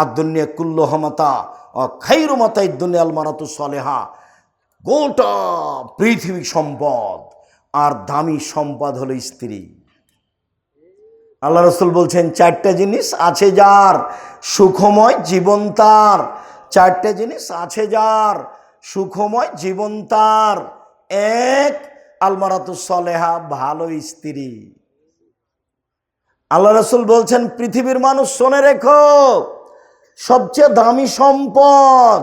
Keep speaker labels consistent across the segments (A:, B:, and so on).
A: আর দুনিয়া কুল্লহমাতা খাইরুমাতা দুনিয়াল মারাতু সলেহা। গোটা পৃথিবী সম্পদ, আর দামি সম্পদ হলো স্ত্রী। আল্লাহ রসুল বলছেন, চারটা জিনিস আছে যার, সুখময় জীবন তার। চারটা জিনিস আছে যার, সুখময় জীবন তার। এক আলমারাতু সলেহা, ভালো স্ত্রী। আল্লাহ রসুল বলছেন, পৃথিবীর মানুষ, শোনে রেখো সবচেয়ে দামি সম্পদ।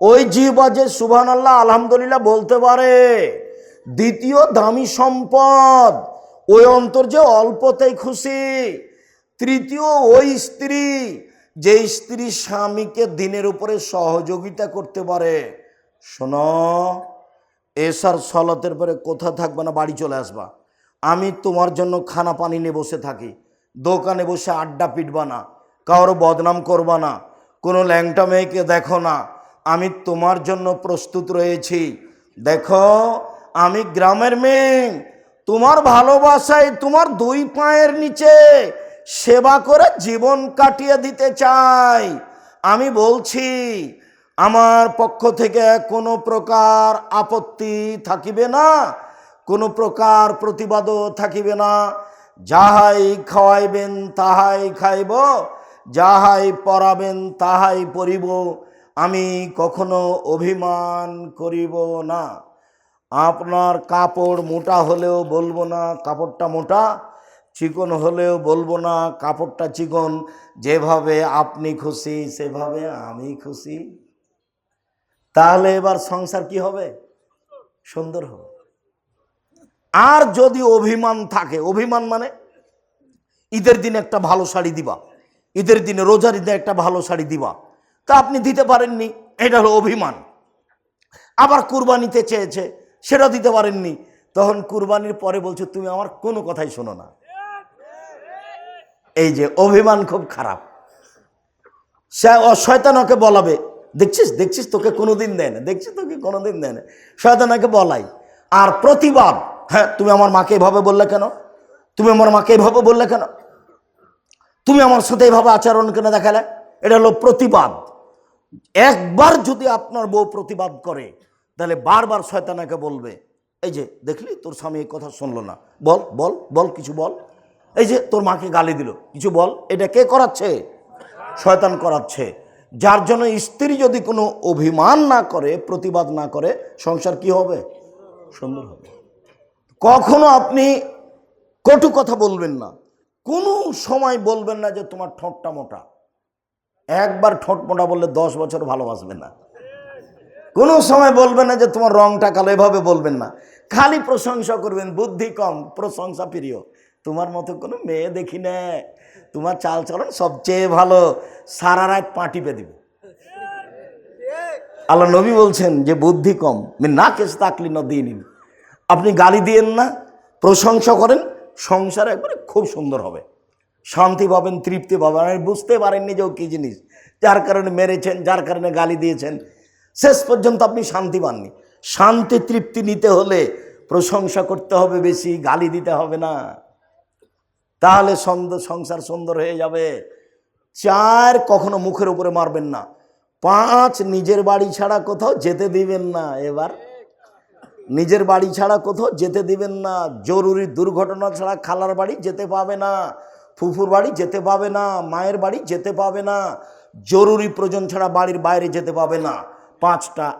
A: ওই জীব যে সুবহান আল্লাহ আলহামদুলিল্লাহ বলতে পারে। দ্বিতীয় দামি সম্পদ, ওই অন্তর যে অল্পতেই খুশি। তৃতীয়, ওই স্ত্রী, যে স্ত্রী স্বামীকে দিনের উপরে সহযোগিতা করতে পারে। শোনো, এসার সলতের পরে কোথা থাকবে না, বাড়ি চলে আসবা। আমি তোমার জন্য খানা পানি নিয়ে বসে থাকি। দোকানে বসে আড্ডা পিটবা না কারও বদনাম করবা না। কোনো ল্যাংটা মেয়েকে দেখো না। আমি তোমার জন্য প্রস্তুত রয়েছি। দেখো, আমি গ্রামের মেয়ে। তোমার ভালোবাসায় তোমার দুই পায়ের নিচে সেবা করে জীবন কাটিয়ে দিতে চাই। আমি বলছি, আমার পক্ষ থেকে কোনো প্রকার আপত্তি থাকিবে না, কোনো প্রকার প্রতিবাদও থাকিবে না। যাহাই খাওয়াইবেন তাহাই খাইব। যাহাই পরাবেন তাহাই পরিব, আমি কখনো অভিমান করিব না। আপনার কাপড় মোটা হলেও বলব না, কাপড়টা মোটা, চিকন হলেও বলব না, কাপড়টা চিকন, যেভাবে আপনি খুশি, সেভাবে আমি খুশি। তাহলে এবার সংসার কি হবে? সুন্দর হবে। আর যদি অভিমান থাকে, অভিমান মানে ঈদের দিন একটা ভালো শাড়ি দিবা। ঈদের দিনে, রোজার দিনে একটা ভালো শাড়ি দিবা। তা আপনি দিতে পারেননি, এটা হলো অভিমান। আবার কুরবানিতে চেয়েছে সেটা দিতে পারেননি। তখন কুরবানির পরে বলছে, তুমি আমার কোনো কথাই শোনো না। এই যে অভিমান খুব খারাপ। সে শয়তানকে বলাবে, দেখছিস দেখছিস তোকে কোনোদিন দেয় না, দেখছিস তোকে কোনোদিন দেয় না। শয়তানাকে বলাই, আর প্রতিবাদ হ্যাঁ তুমি আমার মাকে এভাবে বললে কেন? তুমি আমার মাকে এভাবে বললে কেন? তুমি আমার সাথে এইভাবে আচরণ কেন দেখালে? এটা হলো প্রতিবাদ। একবার যদি আপনার বউ প্রতিবাদ করে, তাহলে বারবার শয়তানাকে বলবে, এই যে দেখলি, তোর স্বামী এই কথা শুনলো না। বল বল বল, কিছু বল। এই যে তোর মাকে গালি দিল, কিছু বল। এটা কে করাচ্ছে? শয়তান করাচ্ছে। যার জন্য স্ত্রী যদি কোনো অভিমান না করে, প্রতিবাদ না করে, সংসার কি হবে? সুন্দর হবে। কখনো আপনি কটু কথা বলবেন না। কোনো সময় বলবেন না যে তোমার ঠোঁটটা মোটা। একবার ঠোঁট মোটা বললে দশ বছর ভালোবাসবে না। কোনো সময় বলবেন না যে তোমার রংটা কালো, এভাবে বলবেন না। খালি প্রশংসা করবেন, বুদ্ধি কম, প্রশংসা প্রিয়। তোমার মতো কোনো মেয়ে দেখি না। তোমার চাল চলন সবচেয়ে ভালো, সারা রাত পাটিপে দিব। আল্লাহ নবী বলছেন যে বুদ্ধি কম। না কেস তাকলি নদিন আপনি গালি দিয়েন না, প্রশংসা করেন সংসার একবারে খুব সুন্দর হবে। শান্তি পাবেন, তৃপ্তি পাবেন। আমি বুঝতে পারেননি যে ও কী জিনিস। যার কারণে মেরেছেন, যার কারণে গালি দিয়েছেন। শেষ পর্যন্ত আপনি শান্তি পাননি। শান্তি, তৃপ্তি নিতে হলে প্রশংসা করতে হবে বেশি, গালি দিতে হবে না। তাহলে সংসার সুন্দর হয়ে যাবে। চার কখনো মুখের উপরে মারবেন না। পাঁচ, নিজের বাড়ি ছাড়া কোথাও যেতে দিবেন না। এবার নিজের বাড়ি ছাড়া কোথাও যেতে দিবেন না। জরুরি দুর্ঘটনা ছাড়া খালার বাড়ি যেতে পাবে না, ফুফুর বাড়ি যেতে পাবে না, মায়ের বাড়ি যেতে পাবে না, জরুরি প্রয়োজন ছাড়া বাড়ির বাইরে যেতে পাবে না। পাঁচটা।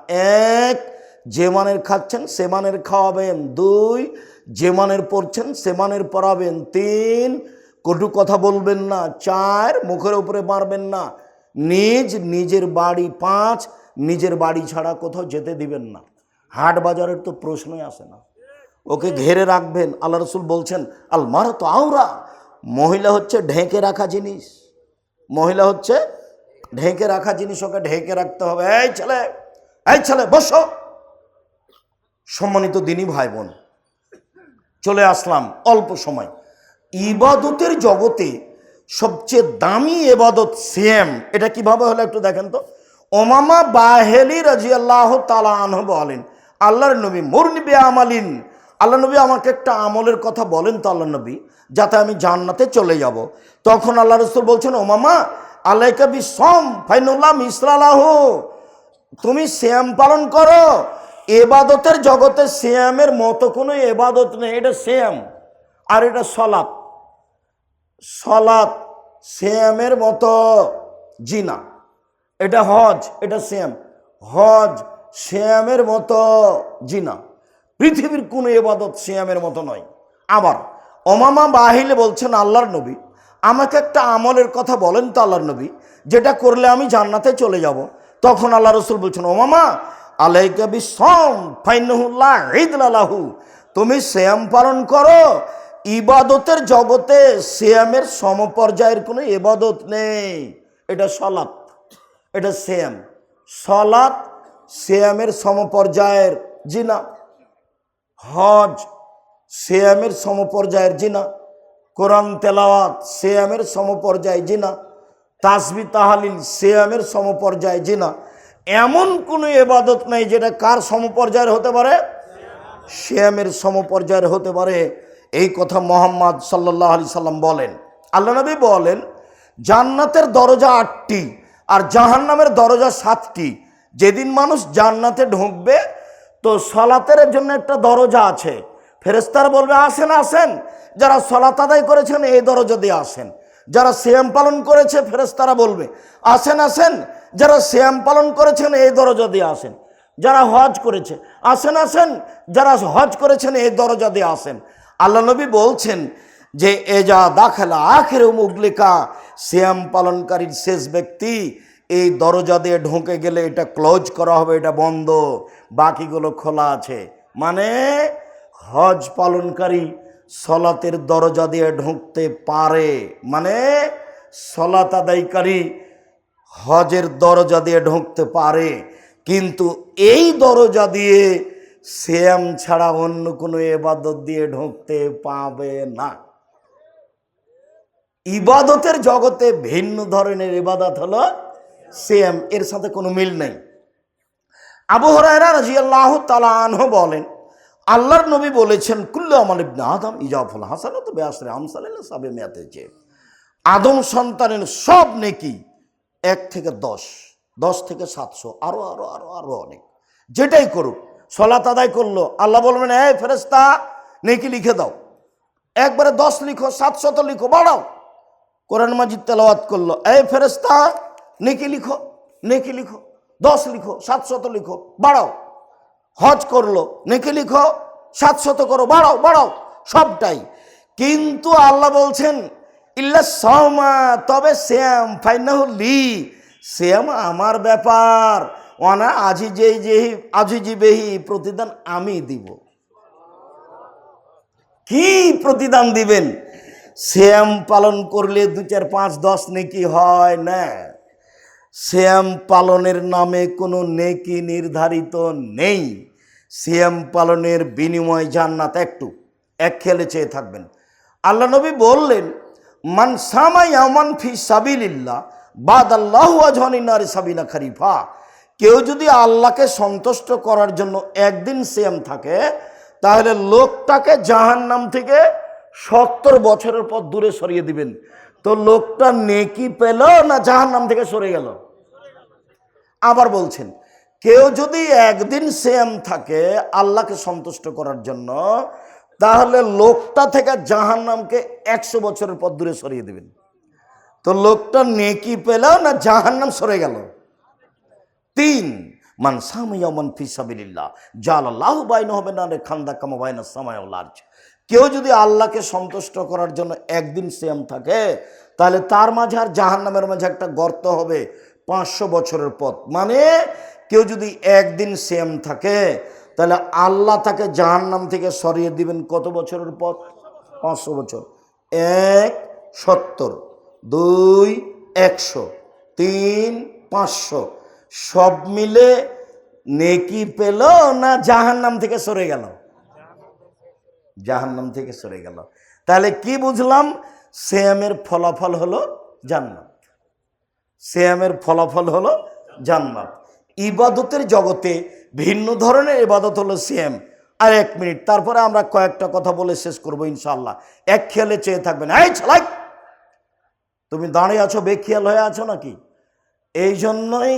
A: এক, যে মানের খাচ্ছেন সে মানের খাওয়াবেন। দুই, যে মানের পড়ছেন সে মানের পড়াবেন তিন, কটু কথা বলবেন না। চার, মুখের উপরে মারবেন না। নিজ, নিজের বাড়ি। পাঁচ, নিজের বাড়ি ছাড়া কোথাও যেতে দিবেন না। হাট বাজারের তো প্রশ্নই আসে না। ওকে ঘেরে রাখবেন, আল্লাহ রসুল বলছেন, আল মার তো আওরা, মহিলা হচ্ছে ঢেকে রাখা জিনিস। মহিলা হচ্ছে ঢেকে রাখা জিনিস, ওকে ঢেকে রাখতে হবে। এই ছেলে এই ছেলে, বসো। সম্মানিত দিনী ভাই বোন চলে আসলাম অল্প সময়। ইবাদতের জগতে সবচেয়ে দামি এবাদত সিএম এটা কীভাবে হলো একটু দেখেন তো। ওমামা বাহেলি রাজি আল্লাহ তালা আনহ বলেন আল্লাহর নবী মুরনিবে আমালিন আল্লাহ নবী আমাকে একটা আমলের কথা বলেন তো আল্লাহ নবী, যাতে আমি জান্নাতে চলে যাব। তখন আল্লাহ রসুল বলছেন, ও ওমামা আলাইকা বিসম ফাইনুল্লাহ মিসরালাহু তুমি শ্যাম পালন করো। এবাদতের জগতে শ্যামের মতো কোনো এবাদত নেই, এটা শ্যাম আর এটা সলাপ সলাপ শ্যামের মতো জিনা। এটা হজ, এটা শ্যাম হজ শ্যামের মতো জিনা। পৃথিবীর কোনো এবাদত শ্যামের মতো নয়। আবার অমামা বাহিলে বলছেন আল্লাহর নবী। আমাকে একটা আমলের কথা বলেন তো আল্লাহর নবী, যেটা করলে আমি জান্নাতে চলে যাব। তখন আল্লাহ রসুল বলছেন ওমামা আলাইকা তুমি শ্যাম পালন করো। ইবাদতের জগতে শ্যামের সমপর্যায়ের কোনো এবাদত নেই। এটা সলাপ এটা শ্যাম। সলাপ শ্যামের সমপর্যায়ের জিনা। হজ, শ্যামের সমপর্যায়ের জিনা। কোরআন তেলাওয়াত, শ্যামের সমপর্যায় জিনা। তাসবি তাহালিল, শ্যামের সমপর্যায় জিনা। এমন কোনো এবাদত নাই যেটা কার সমপর্যায়ের হতে পারে? শ্যামের সমপর্যায়ের হতে পারে। এই কথা মোহাম্মদ সাল্লাহ আলি সাল্লাম বলেন। আল্লাহ নবী বলেন, জান্নাতের দরজা আটটি আর জাহান্নামের দরজা সাতটি। যেদিন মানুষ জান্নাতে ঢুকবে, তো সলাতের জন্য একটা দরজা আছে। ফেরেস্তার বলবে, আসেন আসেন। যারা সলাত আদায় করেছেন, এই দরজা দিয়ে আসেন। যারা শ্যাম পালন করেছে ফেরেস্তারা বলবে, আসেন আসেন। যারা শ্যাম পালন করেছেন, এই দরজা দিয়ে আসেন। যারা হজ করেছে, আসেন আসেন। যারা হজ করেছেন, এই দরজা দিয়ে আসেন। আল্লাহ নবী বলছেন যে এজা দাখেলা আখের মুগলিকা শ্যাম পালনকারীর শেষ ব্যক্তি এই দরজা দিয়ে ঢুকে গেলে এটা ক্লোজ করা হবে, এটা বন্ধ, বাকিগুলো খোলা আছে। মানে হজ পালনকারী সলাতের দরজা দিয়ে ঢুকতে পারে। মানে সলাত আদায়কারী হজের দরজা দিয়ে ঢুকতে পারে। কিন্তু এই দরজা দিয়ে শ্যাম ছাড়া অন্য কোনো এবাদত দিয়ে ঢুকতে পাবে না। ইবাদতের জগতে ভিন্ন ধরনের ইবাদত হলো শ্যাম এর সাথে কোনো মিল নেই। আবু হরায়রা রাজি আল্লাহ তালাহ বলেন, আল্লাহর নবী বলেছেন, কুল্লু আমল ইবনে আদম ইজাফুল হাসান তো বেআসরে আমসালিল্লাহ সাবে মেয়াতেছে আদম সন্তানের সব নেকি এক থেকে দশ দশ থেকে সাতশো আরও আরও আরও আরও অনেক। যেটাই করুক সলাত আদায় করল, আল্লাহ বলবেন এই ফেরেস্তা নেকি লিখে দাও। একবারে দশ লিখো, সাতশত লিখো, বাড়াও। কোরআন মাজিদ তেলাওয়াত করল এই ফেরেস্তা নেকি লিখো নেকি লিখো, দশ লিখো, সাতশত লিখো, বাড়াও। হজ করল, নেকি লিখো, সাতশত করো, বাড়াও বাড়াও, সবটাই। কিন্তু আল্লাহ বলছেন, ইল্লা সমা তবে শ্যাম ফাইনাহুল্লি শ্যাম আমার ব্যাপার। ওনা আজি যেই আজি জিবেহি প্রতিদান আমি দিব। কি প্রতিদান দিবেন? শ্যাম পালন করলে দু চার পাঁচ দশ নেকি হয় না। শ্যাম পালনের নামে কোনো নেকি নির্ধারিত নেই। শ্যাম পালনের বিনিময় জান্নাত একটু, এক খেলে চেয়ে থাকবেন। আল্লাহ নবী বললেন, মান সামাই আমান ফি সাবিলিল্লাহ বাদ আল্লাহ আজহানিনারে সাবিনা খারিফা। কেউ যদি আল্লাহকে সন্তুষ্ট করার জন্য একদিন শ্যাম থাকে, তাহলে লোকটাকে জাহান্নাম থেকে সত্তর বছরের পর দূরে সরিয়ে দিবেন। তো লোকটা নেকি পেল না জাহান্নাম থেকে সরে গেল? আবার বলছেন, কেউ যদি একদিন সেম থাকে আল্লাহকে সন্তুষ্ট করার জন্য, তাহলে লোকটা থেকে জাহান্নামকে একশো বছরের পর দূরে সরিয়ে দেবেন। তো লোকটা নেকি পেল না জাহান্নাম সরে গেল? তিন, মান সামাইয়ামান ফিসাবিল্লাহ জাল আল্লাহ বাইন হবে না রে খান্দা কামা বাইনা সামায়াজ কেউ যদি আল্লাহকে সন্তুষ্ট করার জন্য একদিন সেম থাকে, তাহলে তার মাঝে আর জাহান্নামের মাঝে একটা গর্ত হবে পাঁচশো বছরের পথ। মানে কেউ যদি একদিন সেম থাকে, তাহলে আল্লাহ তাকে জাহান্নাম থেকে সরিয়ে দিবেন কত বছরের পথ? পাঁচশো বছর। এক, সত্তর। দুই, একশো। তিন, পাঁচশো। সব মিলে নেকি পেল না জাহান্নাম থেকে সরে গেল? জাহান্নাম থেকে সরে গেল। তাহলে কি বুঝলাম? শ্যামের ফলাফল হলো জান্নাত। শ্যামের ফলাফল হলো জান্নাত। ইবাদতের জগতে ভিন্ন ধরনের ইবাদত হলো শ্যাম আর এক মিনিট, তারপরে আমরা কয়েকটা কথা বলে শেষ করব ইনশাল্লাহ এক খেয়ালে চেয়ে থাকবেন, এই ছালাই তুমি দাঁড়িয়ে আছো, বেখিয়াল হয়ে আছো নাকি? এই জন্যই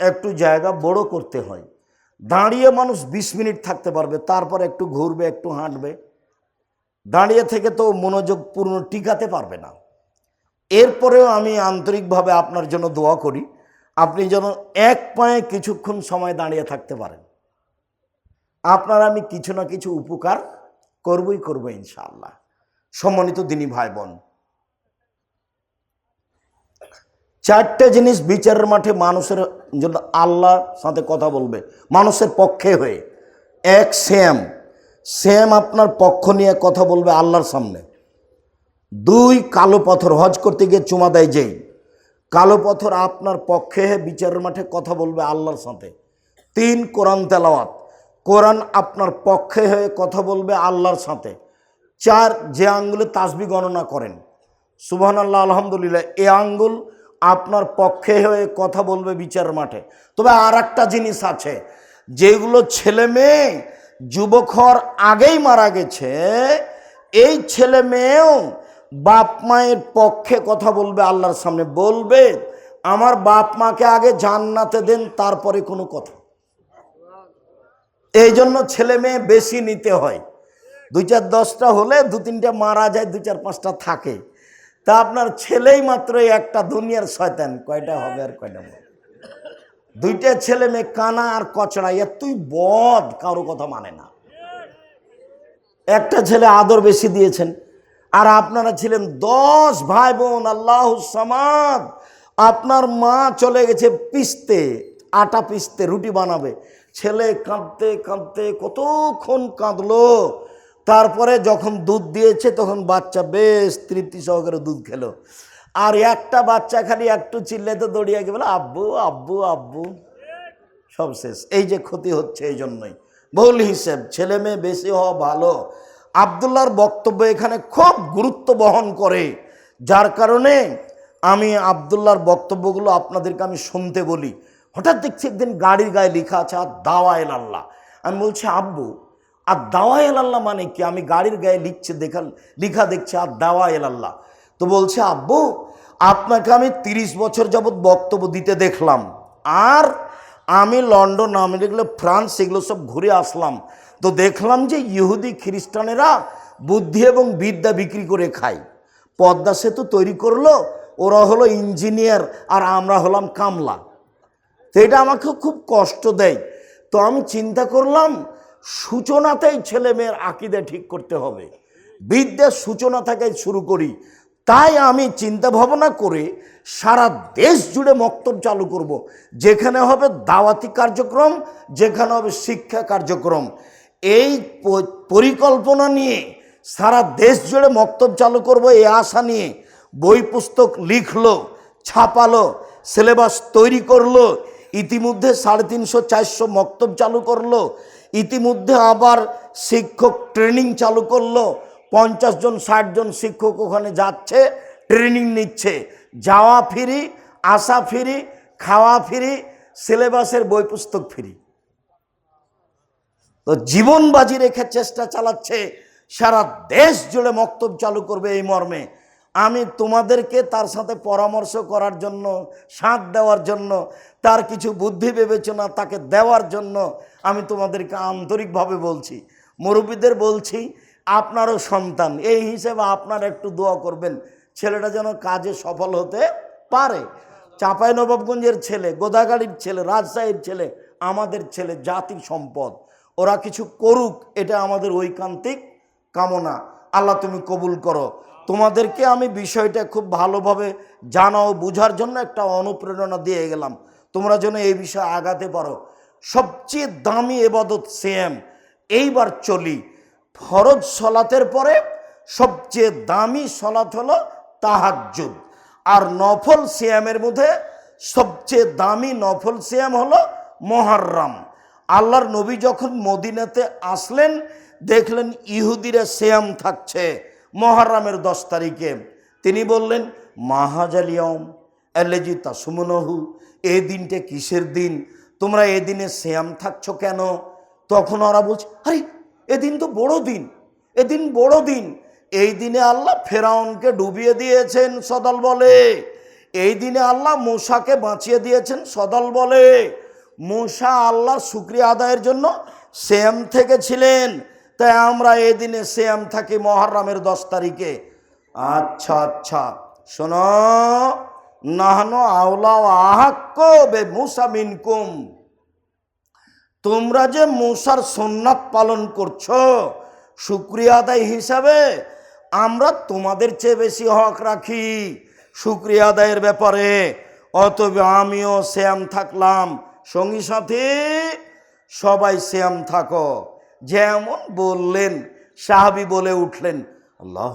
A: একটু জায়গা বড় করতে হয়। দাঁড়িয়ে মানুষ বিশ মিনিট থাকতে পারবে, তারপর একটু ঘুরবে, একটু হাঁটবে। দাঁড়িয়ে থেকে তো মনোযোগ পূর্ণ টিকাতে পারবে না। এরপরেও আমি আন্তরিকভাবে আপনার জন্য দোয়া করি, আপনি যেন এক পায়ে কিছুক্ষণ সময় দাঁড়িয়ে থাকতে পারেন। আপনার আমি কিছু না কিছু উপকার করবই করব ইনশাআল্লাহ। সম্মানিত দিনী ভাই বোন চারটে জিনিস বিচারের মাঠে মানুষের জন্য আল্লাহর সাথে কথা বলবে, মানুষের পক্ষে হয়ে। এক, শ্যাম। শ্যাম আপনার পক্ষ নিয়ে কথা বলবে আল্লাহর সামনে। দুই, কালো পাথর। হজ করতে গিয়ে চুমা দেয় যেই। কালো পাথর আপনার পক্ষে বিচারের মাঠে কথা বলবে আল্লাহর সাথে। তিন, কোরআন তেলাওয়াত। কোরআন আপনার পক্ষে হয়ে কথা বলবে আল্লাহর সাথে। চার, যে আঙ্গুলে তাসবি গণনা করেন। সুবহান আল্লাহ আলহামদুলিল্লাহ, এ আঙ্গুল আপনার পক্ষে হয়ে কথা বলবে বিচার মাঠে। তবে আর একটা জিনিস আছে, যেগুলো ছেলে মেয়ে যুবকর আগেই মারা গেছে, এই ছেলে মেয়েও বাপ মায়ের পক্ষে কথা বলবে, আল্লাহর সামনে বলবে, আমার বাপ মাকে আগে জান্নাতে দেন, তারপরে কোনো কথা। এই জন্য ছেলে মেয়ে বেশি নিতে হয়। দুই চার দশটা হলে দু তিনটা মারা যায় দু চার পাঁচটা থাকে। তা আপনার ছেলেই মাত্র একটা, দুনিয়ার শয়তান, কয়টা হবে আর কয়টা? দুইটা ছেলে মেয়ে কানা আর কচড়া, এ তুই বদ, কারও কথা মানে না। একটা ছেলে আদর বেশি দিয়েছেন, আর আপনারা ছিলেন দশ ভাই বোন আল্লাহ সামাদ। আপনার মা চলে গেছে পিসতে, আটা পিসতে, রুটি বানাবে। ছেলে কাঁদতে কাঁদতে কতক্ষণ কাঁদলো। তারপরে যখন দুধ দিয়েছে, তখন বাচ্চা বেশ তৃপ্তি সহকারে দুধ খেলো। আর একটা বাচ্চা খালি একটু চিল্লে তো দৌড়িয়ে গিয়ে বলে, আব্বু আব্বু আব্বু। সব শেষ। এই যে ক্ষতি হচ্ছে এই জন্যই। বহুল হিসেব, ছেলে মেয়ে বেশি হওয়া ভালো। আবদুল্লাহর বক্তব্য এখানে খুব গুরুত্ব বহন করে। যার কারণে আমি আবদুল্লাহর বক্তব্যগুলো আপনাদেরকে আমি শুনতে বলি। হঠাৎ দেখছি একদিন গাড়ির গায়ে লেখা আছে, আর দাওয়া এল আল্লাহ। আমি বলছি, আব্বু, আর দাওয়া এল আল্লাহ মানে কি? আমি গাড়ির গায়ে লিখছে, দেখা লিখা দেখছি, আর দাওয়া এল আল্লাহ। তো বলছে, আব্বু, আপনাকে আমি তিরিশ বছর যাবৎ বক্তব্য দিতে দেখলাম। আর আমি লন্ডন আমেরিকা ফ্রান্স এগুলো সব ঘুরে আসলাম। তো দেখলাম যে ইহুদি খ্রিস্টানেরা বুদ্ধি এবং বিদ্যা বিক্রি করে খায়। পদ্মা সেতু তৈরি করল, ওরা হলো ইঞ্জিনিয়ার আর আমরা হলাম কামলা। তো এটা আমাকে খুব কষ্ট দেয়। তো আমি চিন্তা করলাম, সূচনাতেই ছেলে মেয়ের আকিদে ঠিক করতে হবে। বিদ্যার সূচনা থেকে শুরু করি। তাই আমি চিন্তা ভাবনা করে সারা দেশ জুড়ে মক্তব চালু করব। যেখানে হবে দাওয়াতি কার্যক্রম, যেখানে হবে শিক্ষা কার্যক্রম এই পরিকল্পনা নিয়ে সারা দেশ জুড়ে মক্তব চালু করব এই আশা নিয়ে বই পুস্তক লিখলো, ছাপালো, সিলেবাস তৈরি করল, ইতিমধ্যে সাড়ে তিনশো চারশো মক্তব চালু করল, ইতিমধ্যে আবার শিক্ষক ট্রেনিং চালু করল পঞ্চাশ জন, ষাট জন শিক্ষক ওখানে যাচ্ছে ট্রেনিং নিচ্ছে। যাওয়া ফিরি আসা ফিরি খাওয়া ফিরি সিলেবাসের বই পুস্তক ফিরি তো জীবন বাজি রেখে চেষ্টা চালাচ্ছে, সারা দেশ জুড়ে মক্তব চালু করবে এই মর্মে। আমি তোমাদেরকে তার সাথে পরামর্শ করার জন্য সাথ দেওয়ার জন্য, তার কিছু বুদ্ধি বিবেচনা তাকে দেওয়ার জন্য আমি তোমাদেরকে আন্তরিকভাবে বলছি। মুরব্বীদের বলছি আপনারও সন্তান। এই হিসেবে আপনারা একটু দোয়া করবেন, ছেলেটা যেন কাজে সফল হতে পারে। চাঁপাই নবাবগঞ্জের ছেলে, গোদাগাড়ির ছেলে, রাজশাহীর ছেলে, আমাদের ছেলে জাতির সম্পদ। ওরা কিছু করুক, এটা আমাদের ঐকান্তিক কামনা। আল্লাহ তুমি কবুল করো। তোমাদেরকে আমি বিষয়টা খুব ভালোভাবে জানাও, বুঝার জন্য একটা অনুপ্রেরণা দিয়ে গেলাম। তোমরা যেন এই বিষয়ে আগাতে পারো। সবচেয়ে দামি এবাদত সেম। এইবার চলি। ফরজ সলাতের পরে সবচেয়ে দামি সলাত হলো তাহাজ্জুদ। আর নফল সিয়ামের মধ্যে সবচেয়ে দামি নফল সিয়াম হলো মহারম। আল্লাহর নবী যখন মদিনাতে আসলেন, দেখলেন ইহুদিরা সিয়াম থাকছে মহারামের দশ তারিখে। তিনি বললেন মাহাজালিয়ম এলেজি তাসুমনহু এই দিনটা কিসের দিন? তোমরা এই দিনে শ্যাম থাকছো কেন? তখন ওরা বলছে, আরে এদিন তো বড় দিন, এদিন বড় দিন। এই দিনে আল্লাহ ফেরাউনকে ডুবিয়ে দিয়েছেন সদল বলে। এই দিনে আল্লাহ মূসাকে বাঁচিয়ে দিয়েছেন সদল বলে। মূসা আল্লাহ শুক্রিয়া আদায়ের জন্য শ্যাম থেকে ছিলেন। তাই আমরা এই দিনে শ্যাম থাকি মহারামের দশ তারিখে। আচ্ছা আচ্ছা শোনো। নাহনো আওলা আহাক্য বে মুসা মিনকুম। তোমরা যে মূসার সোননাথ পালন করছ, শুক্রিয়া আদায় হিসাবে আমরা তোমাদের চেয়ে বেশি হক রাখি। শুক্রিয়া আদায়ের ব্যাপারে। অতএব আমিও শ্যাম থাকলাম। সঙ্গী সাথী, সবাই শ্যাম থাকো। যেমন বললেন, সাহাবি বলে উঠলেন, আল্লাহ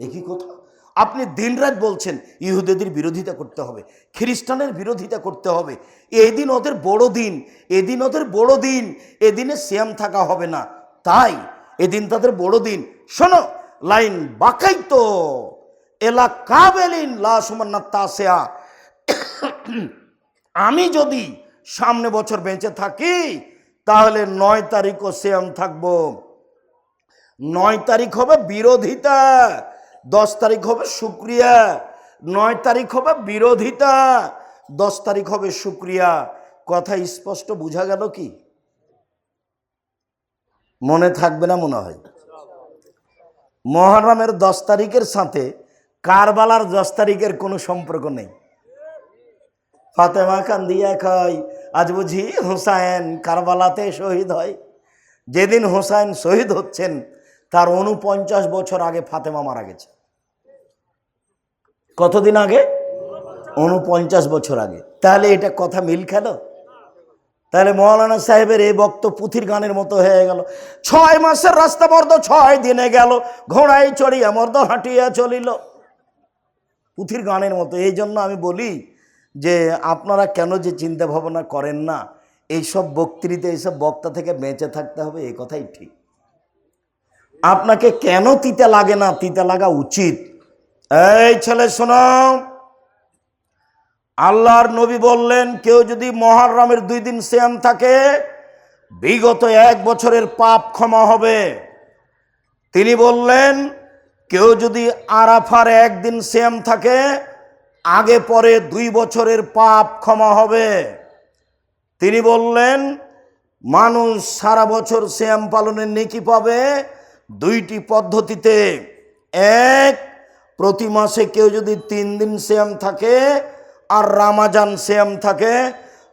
A: একই কথা? আপনি দিনরাত বলছেন, ইহুদেদের বিরোধিতা করতে হবে, খ্রিস্টানের বিরোধিতা করতে হবে। এই দিন ওদের বড় দিন, এদিন ওদের বড় দিন, এদিনে শ্যাম থাকা হবে না। তাই এদিন তাদের বড় দিন। শোনো, লাইন বাকাই তো এলা কাবেলিন লাসমান্না আমি যদি সামনে বছর বেঁচে থাকি, তাহলে নয় তারিখও শ্যাম থাকব। নয় তারিখ হবে বিরোধিতা। দশ তারিখ হবে শুক্রিয়া, নয় তারিখ হবে বিরোধিতা, দশ তারিখ হবে শুক্রিয়া। কথা স্পষ্ট বোঝা গেল কি? মনে থাকবে না মনে হয়। মহরমের দশ তারিখের সাথে কারবালার দশ তারিখের কোনো সম্পর্ক নেই। ফাতেমা কান্দিয়া কয় আজ বুঝি হুসাইন কারবালাতে শহীদ হয়। যেদিন হুসাইন শহীদ হচ্ছেন, তার উনপঞ্চাশ বছর আগে ফাতেমা মারা গেছে। কতদিন আগে? উনপঞ্চাশ বছর আগে। তাহলে এটা কথা মিল খেল? তাহলে মৌলানা সাহেবের এই বক্ত পুথির গানের মতো হয়ে গেল। ছয় মাসের রাস্তা মর্দ ছয় দিনে গেল। ঘোড়ায় চড়িয়া, মর্দ হাঁটিয়া চলিল। পুথির গানের মতো। এই জন্য আমি বলি যে, আপনারা কেন যে চিন্তা ভাবনা করেন না, এইসব বক্তৃতা, এইসব বক্তা থেকে বেঁচে থাকতে হবে এই কথাই ঠিক। আপনাকে কেন তিতা লাগে না? তিতা লাগা উচিত। এই ছেলে, শোনো। আল্লাহর নবী বললেন, কেউ যদি মহারামের দুই দিন শ্যাম থাকে, বিগত এক বছরের পাপ ক্ষমা হবে। তিনি বললেন, কেউ যদি আরাফার একদিন শ্যাম থাকে, আগে পরে দুই বছরের পাপ ক্ষমা হবে। তিনি বললেন, মানুষ সারা বছর শ্যাম পালনের নেকি পাবে দুইটি পদ্ধতিতে। এক প্রতি মাসে কেউ যদি তিন দিন শ্যাম থাকে আর রামাজান শ্যাম থাকে,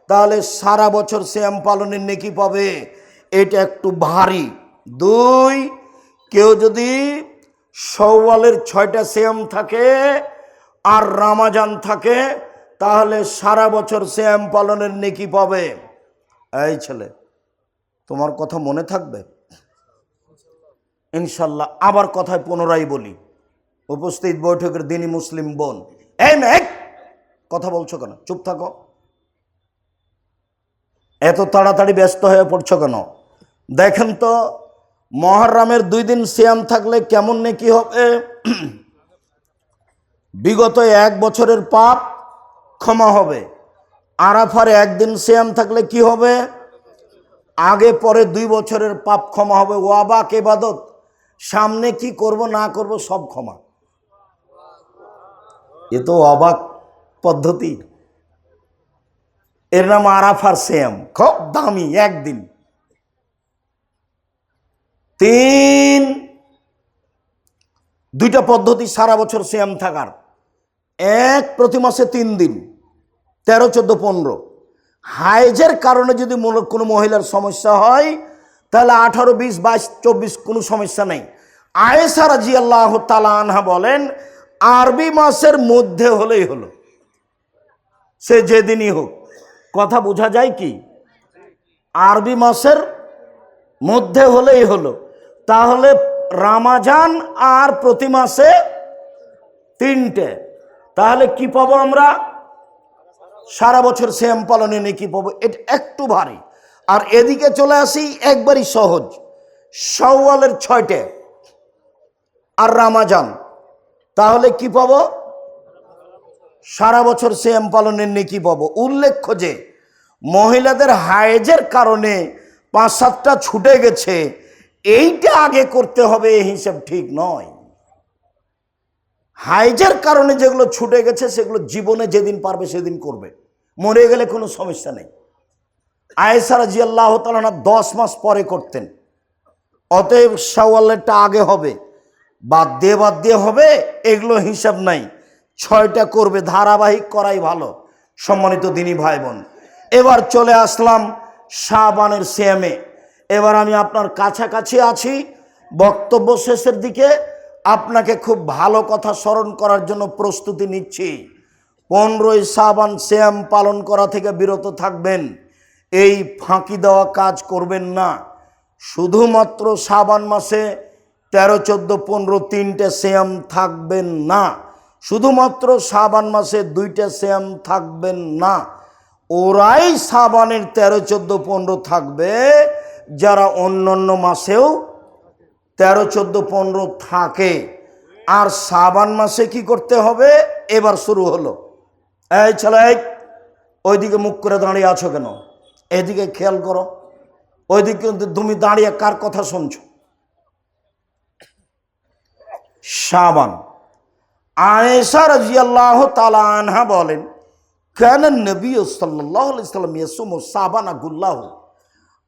A: তাহলে সারা বছর শ্যাম পালনের নেকি পাবে। এটা একটু ভারী। দুই, কেউ যদি সওয়ালের ছয়টা শ্যাম থাকে আর রামাজান থাকে, তাহলে সারা বছর শ্যাম পালনের নেকি পাবে। এই ছেলে, তোমার কথা মনে থাকবে? ইনশাল্লাহ, আবার কথায় পুনরায় বলি। উপস্থিত বৈঠকের দিনই মুসলিম বোন। এই মেঘ! কথা বলছো কেন? চুপ থাকো। এত তাড়াতাড়ি ব্যস্ত হয়ে পড়ছো কেন? দেখেন তো, মহরমের দুই দিন সিয়াম থাকলে কেমন নেকি হবে? বিগত এক বছরের পাপ ক্ষমা হবে। আরাফার একদিন সিয়াম থাকলে কি হবে? আগে পরে দুই বছরের পাপ ক্ষমা হবে। ওয়াবাক, এবাদত। সামনে কি করব, না করব, সব ক্ষমা। এ তো অবাক পদ্ধতি। এর নাম আরাফার শ্যাম, খুব দামি একদিন। তিন, দুইটা পদ্ধতি সারা বছর শ্যাম থাকার। এক প্রতি মাসে তিন দিন, তেরো, চোদ্দ, পনেরো। হাইজের কারণে যদি কোনো মহিলার সমস্যা হয়, তাহলে আঠারো, বিশ, বাইশ, চব্বিশ কোনো সমস্যা নেই। আয়েসা রাজি আল্লাহ তালা আনহা বলেন আরবি মাসের মধ্যে হলেই হলো। সে যেদিনই হোক। কথা বোঝা যায় কি? আরবি মাসের মধ্যে হলেই হলো। তাহলে রামাজান আর প্রতি মাসে তিনটে। তাহলে কি পাবো আমরা? সারা বছর শ্যাম পালনে নেকি পাবো? এটা একটু ভারী। আর এদিকে চলে আসি, একবারই সহজ। সওয়ালের ছয়টে। আর রামাজান। তাহলে কি পাবো? সারা বছর শ্যাম পালনের নেকি পাবো। উল্লেখ্য যে, মহিলাদের হায়েজের কারণে পাঁচ সাতটা ছুটে গেছে। এইটা আগে করতে হবে, এই হিসাব ঠিক নয়। হাইজের কারণে যেগুলো ছুটে গেছে, সেগুলো জীবনে যেদিন পারবে সেদিন করবে। মরে গেলে কোনো সমস্যা নেই। আয়েসারা জি আল্লাহ তালানা দশ মাস পরে করতেন। অতএব শাওয়ালেরটা আগে হবে। বাদ দিয়ে বাদ দিয়ে হবে, এগুলো হিসাব নাই। ছয়টা করবে, ধারাবাহিক করাই ভালো, সম্মানিত দিনী ভাই বোন এবার চলে আসলাম শাহবানের সিএমে এবার আমি আপনার কাছাকাছি আছি, বক্তব্য শেষের দিকে। আপনাকে খুব ভালো কথা স্মরণ করার জন্য প্রস্তুতি নিচ্ছি। পনেরোই সাবান শ্যাম পালন করা থেকে বিরত থাকবেন, এই ফাঁকি দেওয়া কাজ করবেন না। শুধুমাত্র সাবান মাসে তেরো, চোদ্দ, পনেরো তিনটে শ্যাম থাকবেন না। শুধুমাত্র সাবান মাসে দুইটা শ্যাম থাকবেন না। ওরাই সাবানের তেরো, চোদ্দ, পনেরো থাকবে, যারা অন্য অন্য মাসেও তেরো, চোদ্দ, পনেরো থাকে। আর সাবান মাসে কি করতে হবে? এবার শুরু হলো। এই ছেলে ওইদিকে মুখ করে দাঁড়িয়ে আছো কেন? এদিকে খেয়াল করো। ওইদিকে কিন্তু তুমি দাঁড়িয়ে কার কথা শুনছো? সাবান আয়েশা রাজিয়াল্লাহ তালা আনহা বলেন, কেন নবী সাল্লাহ সাল্লাম ইয়াসুম ও সাবান আগুল্লাহ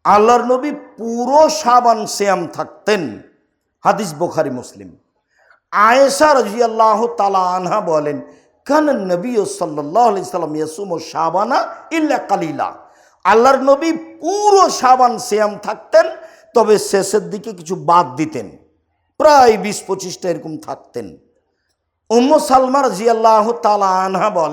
A: আল্লাহর নবী পুরো সাবান শ্যাম থাকতেন। হাদিস বোখারি, মুসলিম। আয়েশা রাজিয়াল্লাহ তালা আনহা বলেন, কেন নবী সাল্লাহ সাল্লাম ইয়াসুম ও সাবানা ইল্লা কালিলা? আল্লাহর নবী পুরো সাবান শ্যাম থাকতেন, তবে শেষের দিকে কিছু বাদ দিতেন। প্রায় বিশ পঁচিশটা এরকম থাকতেন। উম্ম সালমার জিয়াল্লাহ তালা আনহা বলে